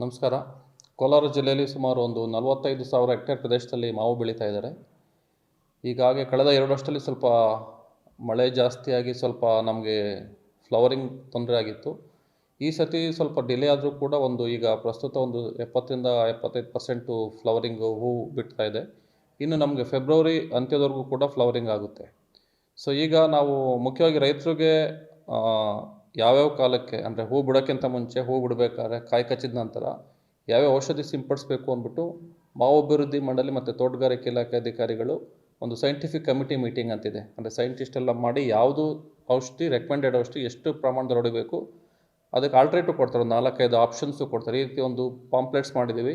ನಮಸ್ಕಾರ. ಕೋಲಾರ ಜಿಲ್ಲೆಯಲ್ಲಿ ಸುಮಾರು ಒಂದು ನಲವತ್ತೈದು ಸಾವಿರ ಹೆಕ್ಟೇರ್ ಪ್ರದೇಶದಲ್ಲಿ ಮಾವು ಬೆಳೀತಾ ಇದ್ದಾರೆ. ಹೀಗಾಗಿ ಕಳೆದ ಎರಡು ವರ್ಷದಲ್ಲಿ ಸ್ವಲ್ಪ ಮಳೆ ಜಾಸ್ತಿಯಾಗಿ ಸ್ವಲ್ಪ ನಮಗೆ ಫ್ಲವರಿಂಗ್ ತೊಂದರೆ ಆಗಿತ್ತು. ಈ ಸತಿ ಸ್ವಲ್ಪ ಡಿಲೇ ಆದರೂ ಕೂಡ ಒಂದು ಈಗ ಪ್ರಸ್ತುತ ಒಂದು ಎಪ್ಪತ್ತರಿಂದ ಎಪ್ಪತ್ತೈದು ಪರ್ಸೆಂಟು ಫ್ಲವರಿಂಗು ಹೂವು ಬಿಡ್ತಾ ಇದೆ. ಇನ್ನು ನಮಗೆ ಫೆಬ್ರವರಿ ಅಂತ್ಯದವರೆಗೂ ಕೂಡ ಫ್ಲವರಿಂಗ್ ಆಗುತ್ತೆ. ಸೊ ಈಗ ನಾವು ಮುಖ್ಯವಾಗಿ ರೈತರಿಗೆ ಯಾವ್ಯಾವ ಕಾಲಕ್ಕೆ, ಅಂದರೆ ಹೂ ಬಿಡೋಕ್ಕಿಂತ ಮುಂಚೆ ಹೂ ಬಿಡಬೇಕಾದ್ರೆ ಕಾಯಿ ಕಚ್ಚಿದ ನಂತರ ಯಾವ್ಯಾವ ಔಷಧಿ ಸಿಂಪಡಿಸಬೇಕು ಅಂದ್ಬಿಟ್ಟು ಮಾವು ಅಭಿವೃದ್ಧಿ ಮಂಡಳಿ ಮತ್ತು ತೋಟಗಾರಿಕೆ ಇಲಾಖೆ ಅಧಿಕಾರಿಗಳು ಒಂದು ಸೈಂಟಿಫಿಕ್ ಕಮಿಟಿ ಮೀಟಿಂಗ್ ಅಂತಿದೆ. ಅಂದರೆ ಸೈಂಟಿಸ್ಟ್ ಎಲ್ಲ ಮಾಡಿ ಯಾವುದು ಔಷಧಿ ರೆಕಮೆಂಡೆಡ್ ಔಷಧಿ ಎಷ್ಟು ಪ್ರಮಾಣದಲ್ಲಿ ಹೊಡಿಬೇಕು, ಅದಕ್ಕೆ ಆಲ್ಟ್ರೇಟಿವ್ ಕೊಡ್ತಾರೆ. ಒಂದು ನಾಲ್ಕೈದು ಆಪ್ಷನ್ಸು ಕೊಡ್ತಾರೆ. ಈ ರೀತಿ ಒಂದು ಪಾಂಪ್ಲೆಟ್ಸ್ ಮಾಡಿದ್ದೀವಿ.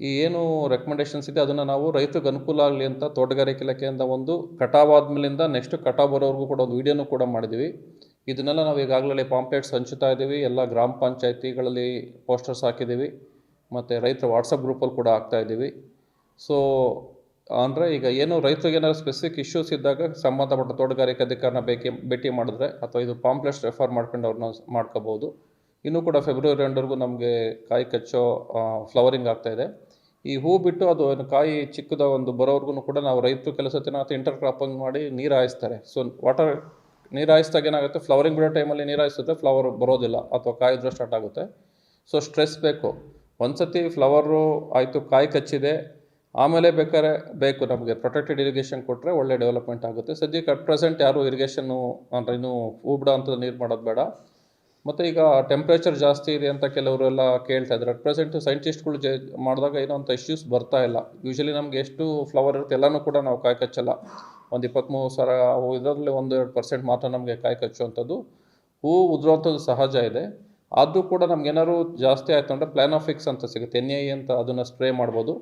ಈ ಏನು ರೆಕಮೆಂಡೇಷನ್ಸ್ ಇದೆ, ಅದನ್ನು ನಾವು ರೈತರಿಗೆ ಅನುಕೂಲ ಆಗಲಿ ಅಂತ ತೋಟಗಾರಿಕೆ ಇಲಾಖೆಯಿಂದ ಒಂದು ಕಟಾವ್ ಆದ್ಮೇಲಿಂದ ನೆಕ್ಸ್ಟ್ ಕಟಾವ್ ಬರೋವರೆಗೂ ಕೂಡ ಒಂದು ವೀಡಿಯೋನು ಕೂಡ ಮಾಡಿದ್ದೀವಿ. ಇದನ್ನೆಲ್ಲ ನಾವು ಈಗಾಗಲೇ ಪಾಂಪ್ಲೆಟ್ಸ್ ಹಂಚುತ್ತಾ ಇದ್ದೀವಿ. ಎಲ್ಲ ಗ್ರಾಮ ಪಂಚಾಯತಿಗಳಲ್ಲಿ ಪೋಸ್ಟರ್ಸ್ ಹಾಕಿದ್ದೀವಿ. ಮತ್ತು ರೈತರ ವಾಟ್ಸಪ್ ಗ್ರೂಪಲ್ಲಿ ಕೂಡ ಹಾಕ್ತಾ ಇದ್ದೀವಿ. ಸೊ ಅಂದರೆ ಈಗ ಏನು ರೈತರಿಗೆ ಏನಾದ್ರು ಸ್ಪೆಸಿಫಿಕ್ ಇಶ್ಯೂಸ್ ಇದ್ದಾಗ ಸಂಬಂಧಪಟ್ಟ ತೋಟಗಾರಿಕೆ ಅಧಿಕಾರನ ಬೇಕಿ ಭೇಟಿ ಮಾಡಿದ್ರೆ ಅಥವಾ ಇದು ಪಾಂಪ್ಲೆಟ್ಸ್ ರೆಫರ್ ಮಾಡ್ಕೊಂಡು ಅವ್ರನ್ನ ಮಾಡ್ಕೋಬೋದು. ಇನ್ನೂ ಕೂಡ ಫೆಬ್ರವರಿ ಎಂಡ್ವರೆಗೂ ನಮಗೆ ಕಾಯಿ ಕಚ್ಚೋ ಫ್ಲವರಿಂಗ್ ಆಗ್ತಾಯಿದೆ ಈ ಹೂ ಬಿಟ್ಟು ಅದು ಕಾಯಿ ಚಿಕ್ಕದ ಒಂದು ಬರೋವರೆಗೂ ಕೂಡ ನಾವು ರೈತರು ಕೆಲಸ ಅಥವಾ ಇಂಟರ್ ಕ್ರಾಪಿಂಗ್ ಮಾಡಿ ನೀರು ಹಾಯಿಸ್ತಾರೆ. ಸೊ ವಾಟರ್ ನೀರು ಹಾಯಿಸಿದಾಗ ಏನಾಗುತ್ತೆ? ಫ್ಲವರಿಂಗ್ ಬಿಡೋ ಟೈಮಲ್ಲಿ ನೀರು ಹಾಯಿಸಿದ್ರೆ ಫ್ಲವರ್ ಬರೋದಿಲ್ಲ ಅಥವಾ ಕಾಯಿ ಉದ್ರ ಸ್ಟಾರ್ಟ್ ಆಗುತ್ತೆ. ಸೊ ಸ್ಟ್ರೆಸ್ ಬೇಕು. ಒಂದ್ಸತಿ ಫ್ಲವರು ಆಯಿತು, ಕಾಯಿ ಕಚ್ಚಿದೆ, ಆಮೇಲೆ ಬೇಕಾದ್ರೆ ಬೇಕು ನಮಗೆ. ಪ್ರೊಟೆಕ್ಟೆಡ್ ಇರಿಗೇಷನ್ ಕೊಟ್ಟರೆ ಒಳ್ಳೆ ಡೆವಲಪ್ಮೆಂಟ್ ಆಗುತ್ತೆ. ಸದ್ಯಕ್ಕೆ ಅಟ್ ಪ್ರೆಸೆಂಟ್ ಯಾರು ಇರಿಗೇಷನ್ನು ಅಂದರೆ ಇನ್ನೂ ಹೂ ಬಿಡೋ ಅಂಥದ್ದು ನೀರು ಮಾಡೋದು ಬೇಡ. ಮತ್ತು ಈಗ ಟೆಂಪ್ರೇಚರ್ ಜಾಸ್ತಿ ಇದೆ ಅಂತ ಕೆಲವರು ಎಲ್ಲ ಕೇಳ್ತಾ ಇದ್ದಾರೆ. ಅಟ್ ಪ್ರೆಸೆಂಟ್ ಸೈಂಟಿಸ್ಟ್ಗಳು ಜೆ, ಮಾಡಿದಾಗ ಏನೋ ಅಂತ ಇಶ್ಯೂಸ್ ಬರ್ತಾ ಇಲ್ಲ. ಯೂಶಲಿ ನಮ್ಗೆ ಎಷ್ಟು ಫ್ಲವರ್ ಇರುತ್ತೆ ಎಲ್ಲನೂ ಕೂಡ ನಾವು ಕಾಯಿ ಕಚ್ಚಲ್ಲ. ಒಂದು ಇಪ್ಪತ್ತ್ಮೂರು ಸಾವಿರ ಇದರಲ್ಲಿ ಒಂದು ಎರಡು ಪರ್ಸೆಂಟ್ ಮಾತ್ರ ನಮಗೆ ಕಾಯಿ ಕಚ್ಚುವಂಥದ್ದು. ಹೂ ಉದುರುವಂಥದ್ದು ಸಹಜ ಇದೆ. ಆದರೂ ಕೂಡ ನಮಗೇನಾದ್ರು ಜಾಸ್ತಿ ಆಯಿತು ಅಂದರೆ ಪ್ಲಾನೋಫಿಕ್ಸ್ ಅಂತ ಸಿಗುತ್ತೆ. ಎನ್ ಐ ಅಂತ ಅದನ್ನು ಸ್ಪ್ರೇ ಮಾಡ್ಬೋದು.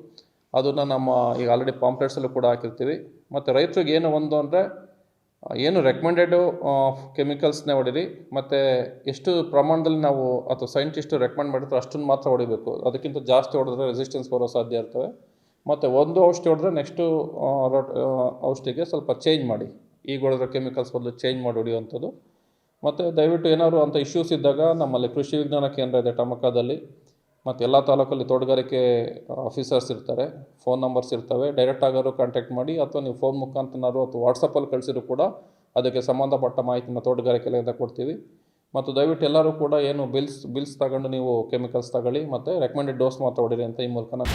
ಅದನ್ನು ನಮ್ಮ ಈಗ ಆಲ್ರೆಡಿ ಪಾಂಪ್ಲೆಟ್ಸಲ್ಲೂ ಕೂಡ ಹಾಕಿರ್ತೀವಿ. ಮತ್ತು ರೈತರಿಗೆ ಏನು ಒಂದು ಅಂದರೆ, ಏನು ರೆಕಮೆಂಡೆಡು ಕೆಮಿಕಲ್ಸ್ನೇ ಹೊಡೀರಿ. ಮತ್ತು ಎಷ್ಟು ಪ್ರಮಾಣದಲ್ಲಿ ನಾವು ಅಥವಾ ಸೈಂಟಿಸ್ಟು ರೆಕಮೆಂಡ್ ಮಾಡಿರ್ತಾರೆ ಅಷ್ಟನ್ನು ಮಾತ್ರ ಹೊಡಿಬೇಕು. ಅದಕ್ಕಿಂತ ಜಾಸ್ತಿ ಹೊಡೆದ್ರೆ ರೆಸಿಸ್ಟೆನ್ಸ್ ಬರೋ ಸಾಧ್ಯ ಇರ್ತವೆ. ಮತ್ತು ಒಂದು ಔಷಧಿ ಹೊಡೆದ್ರೆ ನೆಕ್ಸ್ಟು ಔಷಧಿಗೆ ಸ್ವಲ್ಪ ಚೇಂಜ್ ಮಾಡಿ. ಈಗ ಹೊಡೆದ್ರೆ ಕೆಮಿಕಲ್ಸ್ ಬದಲು ಚೇಂಜ್ ಮಾಡಿ ಹೊಡೆಯುವಂಥದ್ದು. ಮತ್ತು ದಯವಿಟ್ಟು ಏನಾದರೂ ಅಂಥ ಇಶ್ಯೂಸ್ ಇದ್ದಾಗ ನಮ್ಮಲ್ಲಿ ಕೃಷಿ ವಿಜ್ಞಾನ ಕೇಂದ್ರ ಇದೆ ಟಮಕದಲ್ಲಿ. ಮತ್ತು ಎಲ್ಲ ತಾಲೂಕಲ್ಲಿ ತೋಟಗಾರಿಕೆ ಆಫೀಸರ್ಸ್ ಇರ್ತಾರೆ. ಫೋನ್ ನಂಬರ್ಸ್ ಇರ್ತವೆ. ಡೈರೆಕ್ಟ್ ಆಗಾರು ಕಾಂಟ್ಯಾಕ್ಟ್ ಮಾಡಿ ಅಥವಾ ನೀವು ಫೋನ್ ಮುಖಾಂತರನಾರು ಅಥವಾ ವಾಟ್ಸಪ್ಪಲ್ಲಿ ಕಳಿಸಿದ್ರು ಕೂಡ ಅದಕ್ಕೆ ಸಂಬಂಧಪಟ್ಟ ಮಾಹಿತಿನ ತೋಟಗಾರಿಕೆ ಇಲಾಖೆಯಿಂದ ಕೊಡ್ತೀವಿ. ಮತ್ತು ದಯವಿಟ್ಟು ಎಲ್ಲರೂ ಕೂಡ ಏನು ಬಿಲ್ಸ್ ಬಿಲ್ಸ್ ತಗೊಂಡು ನೀವು ಕೆಮಿಕಲ್ಸ್ ತಗೊಳ್ಳಿ. ಮತ್ತು ರೆಕಮೆಂಡೆಡ್ ಡೋಸ್ ಮಾತ್ರ ಅಂತ ಈ ಮೂಲಕ ನಾನು